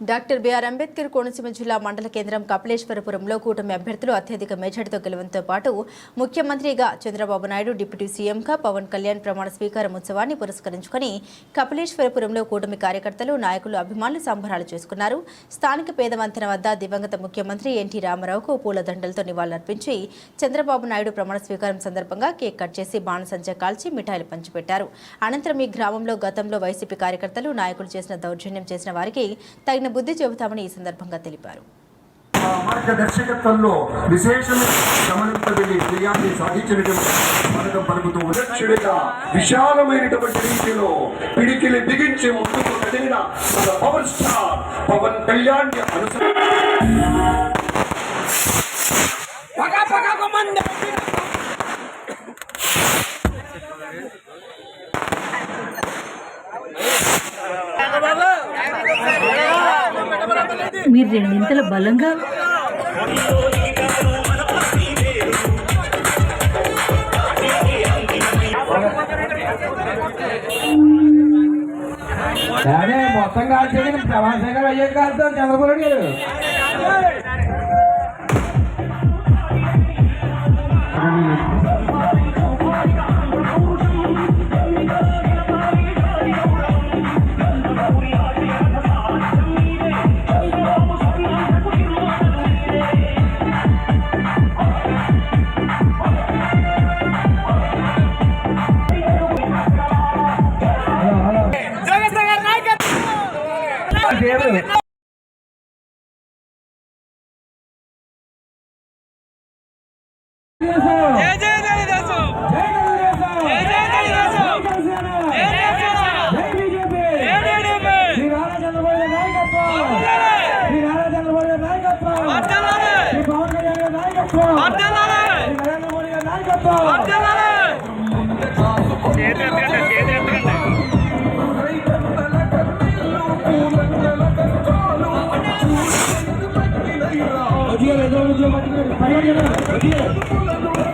Doctor BR Ambedkar Konaseema జిల్లా మండల కేంద్రం కపిలేశ్వరపురంలో కూటమి అభ్యర్థులు అత్యధిక మెజార్టీతో గెలవడంతో పాటు ముఖ్యమంత్రిగా చంద్రబాబు నాయుడు డిప్యూటీ సీఎంగా పవన్ కళ్యాణ్ ప్రమాణ స్వీకారం ఉత్సవాన్ని పురస్కరించుకుని కపిలేశ్వరపురంలో కూటమి కార్యకర్తలు నాయకులు అభిమానులు సంబరాలు చేసుకున్నారు. స్థానిక పేదవంతెన వద్ద దివంగత ముఖ్యమంత్రి ఎన్టీ రామారావుకు పూలదండలతో నివాళులర్పించి చంద్రబాబు నాయుడు ప్రమాణ స్వీకారం సందర్భంగా కేక్ కట్ చేసి బాణసంచ కాల్చి మిఠాయిలు పంచిపెట్టారు. అనంతరం ఈ గ్రామంలో గతంలో వైసీపీ కార్యకర్తలు నాయకులు చేసిన దౌర్జన్యం చేసిన వారికి తగిన బుద్ధి చెబుతామని ఈ సందర్భంగా తెలిపారు. మార్గదర్శకత్వంలో విశేషమైన గమనించబడి విజయాన్ని సాధించినటువంటి పథకం పలుకుతూ విశాలమైనటువంటి రీతిలో పిడికిలి బిగించి ముందుకు కదిలిన మన పవర్ స్టార్ పవన్ కళ్యాణ్ అనుసరి మీరు రెండింతల బలంగా మొత్తం కాల్చేది ప్రభాస్ గారు అయ్యేది కాలుతాం చంద్రబాబు గారు. దేవుడు నేను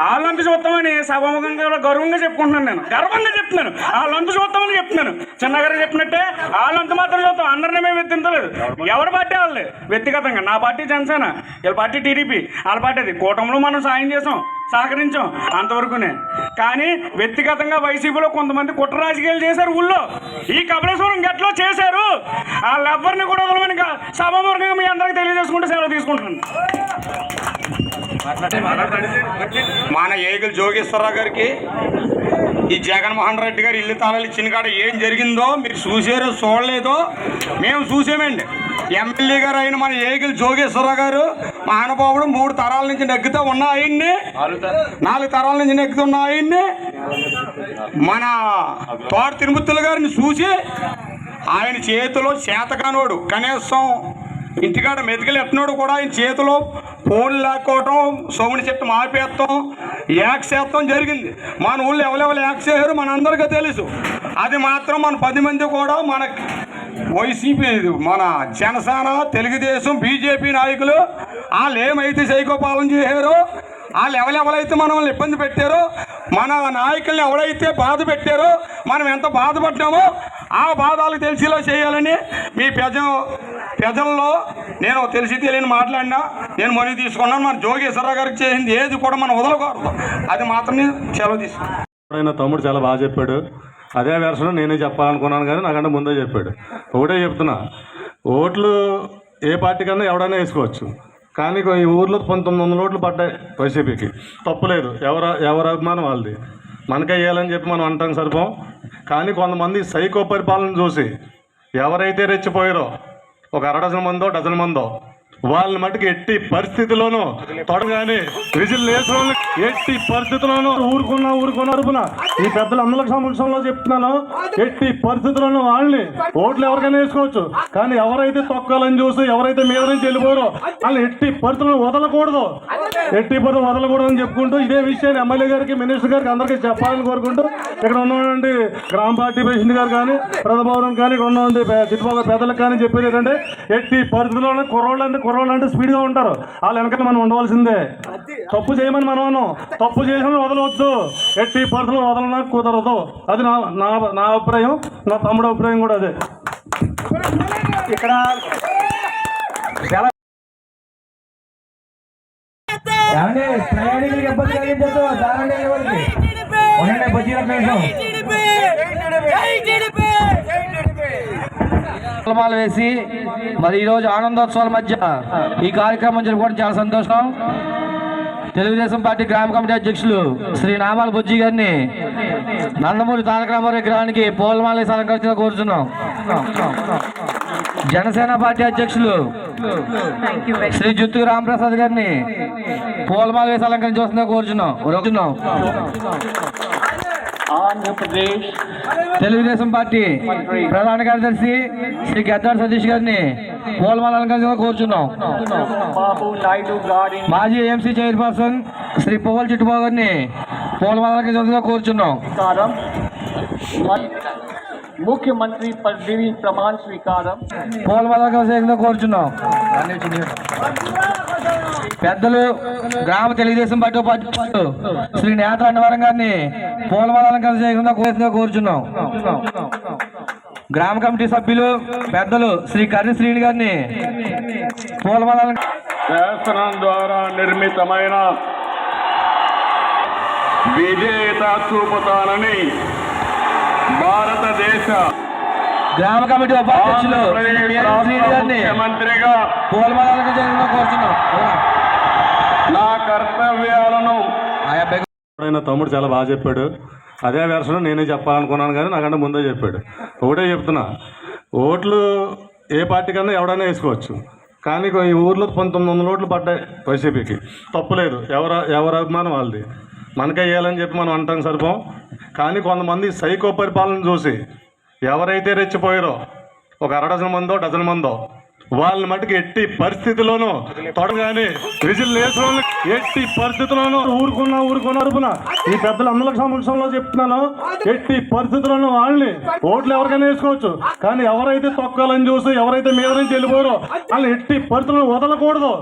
వాళ్ళంత చూస్తామని సభాముఖంగా కూడా గర్వంగా చెప్పుకుంటున్నాను నేను. గర్వంగా చెప్తున్నాను. వాళ్ళంత చూస్తామని చెప్తున్నాను. చిన్నగారు చెప్పినట్టే వాళ్ళంత మాత్రం చూస్తాం అందరిని మేము ఎత్తించలేదు ఎవరి పార్టీ వాళ్ళే వ్యక్తిగతంగా. నా పార్టీ జనసేన వీళ్ళ పార్టీ టీడీపీ. వాళ్ళ పార్టీ అది. కూటమిలో మనం సాయం చేసాం సహకరించాం అంతవరకునే. కానీ వ్యక్తిగతంగా వైసీపీలో కొంతమంది కుట్ర రాజకీయాలు చేశారు ఊళ్ళో. ఈ కపిలేశ్వరం గట్లో చేశారు. వాళ్ళెవ్వరిని కూడా వదలమని కా- మీ అందరికీ తెలియజేసుకుంటే సెలవు తీసుకుంటున్నాను. మన ఏగులు జోగేశ్వరరావు గారికి ఈ జగన్మోహన్ రెడ్డి గారు ఇల్లు తాళాలు ఇచ్చిన కాడ ఏం జరిగిందో మీరు చూసారో చూడలేదో మేము చూసామండి. ఎమ్మెల్యే గారు అయిన మన ఏగులు జోగేశ్వరరావు గారు మహానుభావుడు మూడు తరాల నుంచి నెగ్గుతూ ఉన్న ఆయన్ని నాలుగు తరాల నుంచి నెగ్గుతున్న ఆయన్ని మన తోట తిరుమతుల గారిని చూసి ఆయన చేతిలో చేతకానోడు. కనీసం ఇంటికాడ మెతుకులు ఎట్టినోడు కూడా ఆయన చేతిలో ఫోన్ లాక్కోవటం సోముని చెట్టు మాపేస్తాం యాక్ చేస్తాం జరిగింది. మన ఊళ్ళో ఎవరెవరు యాక్ చేశారు మన అందరికీ తెలుసు. అది మాత్రం మన పది మంది కూడా మన వైసీపీ మన జనసేన తెలుగుదేశం బీజేపీ నాయకులు వాళ్ళు ఏమైతే సైకోపాలన చేశారో వాళ్ళు ఎవరెవరైతే మనల్ని ఇబ్బంది పెట్టారో మన నాయకుల్ని ఎవరైతే బాధ పెట్టారో మనం ఎంత బాధపడ్డామో ఆ బాధాలు తెలిసేలా చేయాలని మీ ప్రజ ప్రజల్లో నేను తెలిసి తెలియని మాట్లాడినా నేను మనీ తీసుకున్నాను. మన జోగేశ్వరరావు గారికి చేసింది ఏది కూడా మనం వదలకూడదు. అది మాత్రమే సెలవు తీసుకున్నాను తమ్ముడు చాలా బాగా చెప్పాడు. అదే వెర్షన్ నేనే చెప్పాలనుకున్నాను కానీ నాకంటే ముందే చెప్పాడు. ఒకటే చెప్తున్నా ఓట్లు ఏ పార్టీ కన్నా ఎవడైనా వేసుకోవచ్చు. కానీ ఈ ఊర్లో పంతొమ్మిది వందల ఓట్లు పడ్డాయి వైసీపీకి. తప్పులేదు ఎవరు ఎవరు అభిమానం వాళ్ళది? మనకే వేయాలని చెప్పి మనం అంటాం సరిపోం. కానీ కొంతమంది సైకో పరిపాలన చూసి ఎవరైతే రెచ్చిపోయారో ఒక అర డజన్ మందో డజన్ మందో వాళ్ళని మటుకు ఎట్టి పరిస్థితిలోనూ తొడగానే విజిల్ వేసిన ఎట్టి పరిస్థితుల్లోనూ ఊరుకున్నా ఊరుకున్నా అరుపున ఈ పెద్దలు అందరి సమక్షంలో చెప్తున్నాను ఎట్టి పరిస్థితుల్లోనూ వాళ్ళని ఓట్లు ఎవరికైనా వేసుకోవచ్చు. కానీ ఎవరైతే తొక్కాలని చూసి ఎవరైతే మీద నుంచి వెళ్ళిపోరో వాళ్ళని ఎట్టి పరిస్థితులను వదలకూడదు. ఎట్టి పరిస్థితులు వదలకూడదు అని చెప్పుకుంటూ ఇదే విషయాన్ని ఎమ్మెల్యే గారికి మినిస్టర్ గారికి అందరికీ చెప్పాలని కోరుకుంటూ ఇక్కడ ఉన్నటువంటి గ్రామ పార్టీ ప్రెసిడెంట్ గారు కానీ ప్రజభవనం కానీ ఇక్కడ ఉన్నటువంటి చుట్టుపక్కల పెద్దలకు కానీ చెప్పేది ఏంటంటే ఎట్టి పరిస్థితుల్లోనే కుర్రోళ్ళు కుర్రోళ్ళు అంటే స్పీడ్గా ఉంటారు వాళ్ళు వెనకాల మనం ఉండవలసిందే తప్పు చేయమని మనం అన్నాం తప్పు చేసిన వదలవద్దు ఎట్టి పరిస్థితులు వదలనా కుదరదు అది నా నా నా అభిప్రాయం నా తమ్ముడు అభిప్రాయం కూడా అదే ఇక్కడ ఏమండి ప్రయాణికులకు ఇబ్బంది కలిగించద్దు దారండి ఎవరికి ఉండండి బజ్జీ నిమిషం పూలమాల వేసి మరి ఈరోజు ఆనందోత్సవాల మధ్య ఈ కార్యక్రమం జరుపుకోవడం చాలా సంతోషం. తెలుగుదేశం పార్టీ గ్రామ కమిటీ అధ్యక్షులు శ్రీ నామాల బుజ్జి గారిని నందమూరి తారక రామారావు విగ్రహానికి పూలమాల వేసి అలంకరించిన కోరుతున్నాం జనసేన పార్టీ అధ్యక్షులు శ్రీ జుత్తు రామప్రసాద్ గారిని పూలమాల వేసి అలంకరించవలసిందిగా కోరుచున్నాం. కోరుచున్నాం. ఆంధ్రప్రదేశ్ తెలుగుదేశం పార్టీ ప్రధాన కార్యదర్శి శ్రీ గద్దార్ సతీష్ గారిని పూలమాల అలంకరించగా కోరుచున్నాం. మాజీ ఏఎంసీ చైర్పర్సన్ శ్రీ పువ్వల చిట్టుబాబు గారిని పూలమాల అలంకరించగా కోరుచున్నాం. ముఖ్యమంత్రి పదవి ప్రమాణ స్వీకారం. పూలమాల కోరుచున్నాం. పెద్దలు గ్రామ తెలుగుదేశం పార్టీ ఉపాధ్యక్షులు శ్రీ నేత అన్నవరం గారిని పూలమాల అలంకరించగా కోరుచున్నా. గ్రామ కమిటీ సభ్యులు పెద్దలు శ్రీ కర్రి శ్రీని గారిని పూలమాల శాసనం ద్వారా నిర్మితమైన విజేత చూపుతానని భారతదేశ గ్రామ కమిటీ ఉపాధ్యక్షులు ముఖ్యమంత్రిగా పూలమాల అలంకరించగా కోరుచున్నాం. నా కర్తవ్యాలను ఆయన తమ్ముడు చాలా బాగా చెప్పాడు. అదే వెర్షన్ నేనే చెప్పాలనుకున్నాను కానీ నాకంటే ముందే చెప్పాడు. ఒకటే చెప్తున్నా. ఓట్లు ఏ పార్టీ కన్నా ఎవడైనా వేసుకోవచ్చు. కానీ ఈ ఊర్లో పంతొమ్మిది వందల ఓట్లు పడ్డాయి వైసీపీకి. తప్పులేదు ఎవరు ఎవరి అభిమానం వాళ్ళది. మనకే వేయాలని చెప్పి మనం అంటాం సరిపోం. కానీ కొంతమంది సైకో పరిపాలన చూసి ఎవరైతే రెచ్చిపోయారో ఒక అర డజన్ మందో డజన్ మందో వాళ్ళని మటుకు ఎట్టి పరిస్థితిలోనూ తొడగానే విజిల్ వేసిన ఎట్టి పరిస్థితుల్లోనూ ఊరుకున్నా ఊరుకున్నా అరుపున ఈ పెద్దల అందరి సమక్షంలో చెప్తున్నాను ఎట్టి పరిస్థితుల్లోనూ వాళ్ళని ఓట్లు ఎవరికైనా వేసుకోవచ్చు. కానీ ఎవరైతే తొక్కాలని చూసి ఎవరైతే మీద నుంచి వెళ్ళిపోరో వాళ్ళని ఎట్టి పరిస్థితులను వదలకూడదు.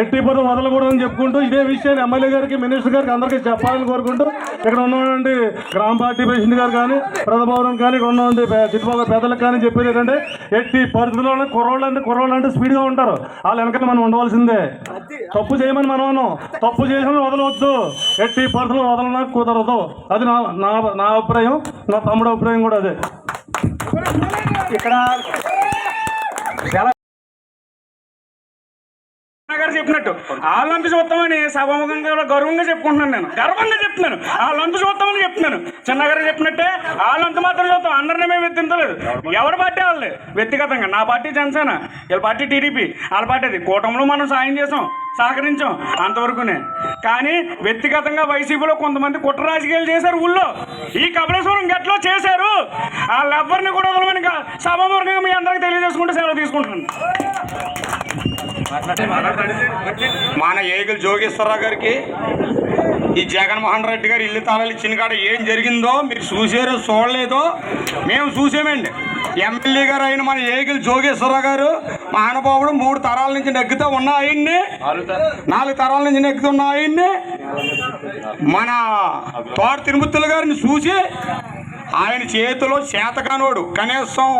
ఎట్టి పరిస్థితులు వదలకూడదని అని చెప్పుకుంటూ ఇదే విషయాన్ని ఎమ్మెల్యే గారికి మినిస్టర్ గారికి అందరికీ చెప్పాలని కోరుకుంటూ ఇక్కడ ఉన్నటువంటి గ్రామ పార్టీ ప్రెసిడెంట్ గారు కానీ ప్రజభవనం కానీ ఇక్కడ ఉన్నటువంటి చుట్టుపక్కల పెద్దలకు కానీ చెప్పేది ఏంటంటే ఎట్టి పరిస్థితుల్లోనే కుర్రోళ్ళు అంటే కుర్రోళ్ళు అంటే స్పీడ్గా ఉంటారు. వాళ్ళు వెనకాల మనం ఉండవలసిందే. తప్పు చేయమని మనం తప్పు చేసిన వదలవద్దు ఎట్టి పరిస్థితులు వదలనా కుదరదు. అది నా నా నా అభిప్రాయం. నా తమ్ముడు అభిప్రాయం కూడా అదే. ఇక్కడ గారు చెప్పినట్టు వాళ్ళంతా చూస్తామని సభాముఖంగా గర్వంగా చెప్పుకుంటున్నాను నేను. గర్వంగా చెప్తున్నాను. వాళ్ళంతా చూస్తామని చెప్తున్నాను. చిన్నగారు చెప్పినట్టే వాళ్ళంత మాత్రం చూద్దాం అందరినీ మేము వెత్తించలేదు ఎవరి పార్టీ వాళ్ళు వ్యక్తిగతంగా. నా పార్టీ జనసేన వీళ్ళ పార్టీ టీడీపీ వాళ్ళ పార్టీ అది. కూటమిలో మనం సాయం చేసాం సహకరించాం అంతవరకునే. కానీ వ్యక్తిగతంగా వైసీపీలో కొంతమంది కుట్ర రాజకీయాలు చేశారు ఊళ్ళో. ఈ కపిలేశ్వరం గట్లో చేశారు. వాళ్ళెవ్వరిని కూడా వదలమని కా- మీ అందరికీ తెలియజేసుకుంటే సెలవు తీసుకుంటున్నాను. మన ఏగులు జోగేశ్వరరావు గారికి ఈ జగన్మోహన్ రెడ్డి గారు ఇల్లు తాళాలు ఇచ్చిన కాడ ఏం జరిగిందో మీరు చూసారో చూడలేదో మేము చూసామండి. ఎమ్మెల్యే గారు అయిన మన ఏగులు జోగేశ్వరరావు గారు మహానుభావుడు మూడు తరాల నుంచి నెగ్గుతూ ఉన్న ఆయన్ని నాలుగు తరాల నుంచి నెగ్గుతున్న ఆయన్ని మన తోట తిరుమతుల గారిని చూసి ఆయన చేతిలో చేతకానోడు. కనీసం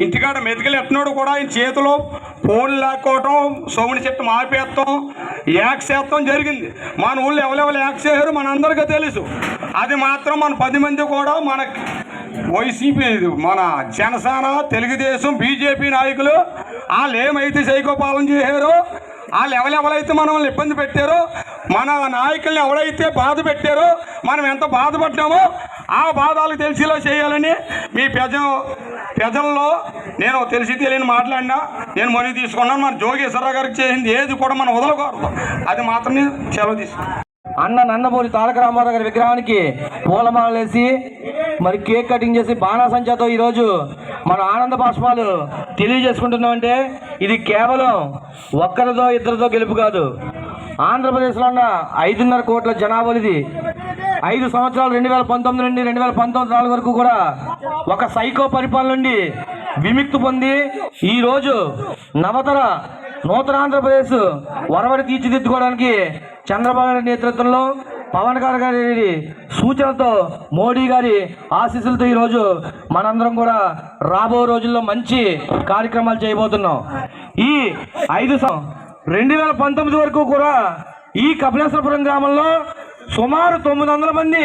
ఇంటికాడ మెతుకులు ఎట్టినోడు కూడా ఆయన చేతిలో ఫోన్లు లేకపోవటం సోముని చెట్టు మాపేస్తాం యాక్ జరిగింది. మన ఊళ్ళో ఎవరెవరు యాక్ చేశారు మన అందరికీ తెలుసు. అది మాత్రం మన పది మంది కూడా మన వైసీపీ మన జనసేన తెలుగుదేశం బీజేపీ నాయకులు వాళ్ళు ఏమైతే సైకోపాలన చేశారో వాళ్ళు ఎవరెవరైతే మనల్ని ఇబ్బంది పెట్టారో మన నాయకుల్ని ఎవరైతే బాధ పెట్టారో మనం ఎంత బాధపడ్డామో ఆ బాధలు తెలిసేలా చేయాలని మీ ప్రజ ప్రజల్లో నేను తెలిసి తెలియని మాట్లాడినా నేను మనీ తీసుకున్నాను మన జోగేశ్వరరావు గారికి చేసింది ఏది కూడా మనం వదలకూడదు. అది మాత్రమే సెలవు తీసుకున్నాను అన్న నందమూరి తారక రామారావు గారి విగ్రహానికి పూలమాలలేసి మరి కేక్ కటింగ్ చేసి బాణాసంచాతో ఈరోజు మన ఆనంద బాష్పాలు తెలియజేసుకుంటున్నామంటే ఇది కేవలం ఒక్కరితో ఇద్దరితో గెలుపు కాదు. ఆంధ్రప్రదేశ్లో ఉన్న ఐదున్నర కోట్ల జనాభాలిది. ఐదు సంవత్సరాలు రెండు వేల పంతొమ్మిది నుండి రెండు వేల పంతొమ్మిది నాలుగు వరకు కూడా ఒక సైకో పరిపాలన నుండి విముక్తి పొంది ఈరోజు నవతర నూతన ఆంధ్రప్రదేశ్ వరవడి తీర్చిదిద్దుకోవడానికి చంద్రబాబు నాయుడు నేతృత్వంలో పవన్ గారు గారి సూచనతో మోడీ గారి ఆశీస్సులతో ఈరోజు మనందరం కూడా రాబో రోజుల్లో మంచి కార్యక్రమాలు చేయబోతున్నాం. ఈ ఐదు సం- రెండు వేల పంతొమ్మిది వరకు కూడా ఈ కపిలేశ్వరపురం గ్రామంలో సుమారు తొమ్మిది వందల మంది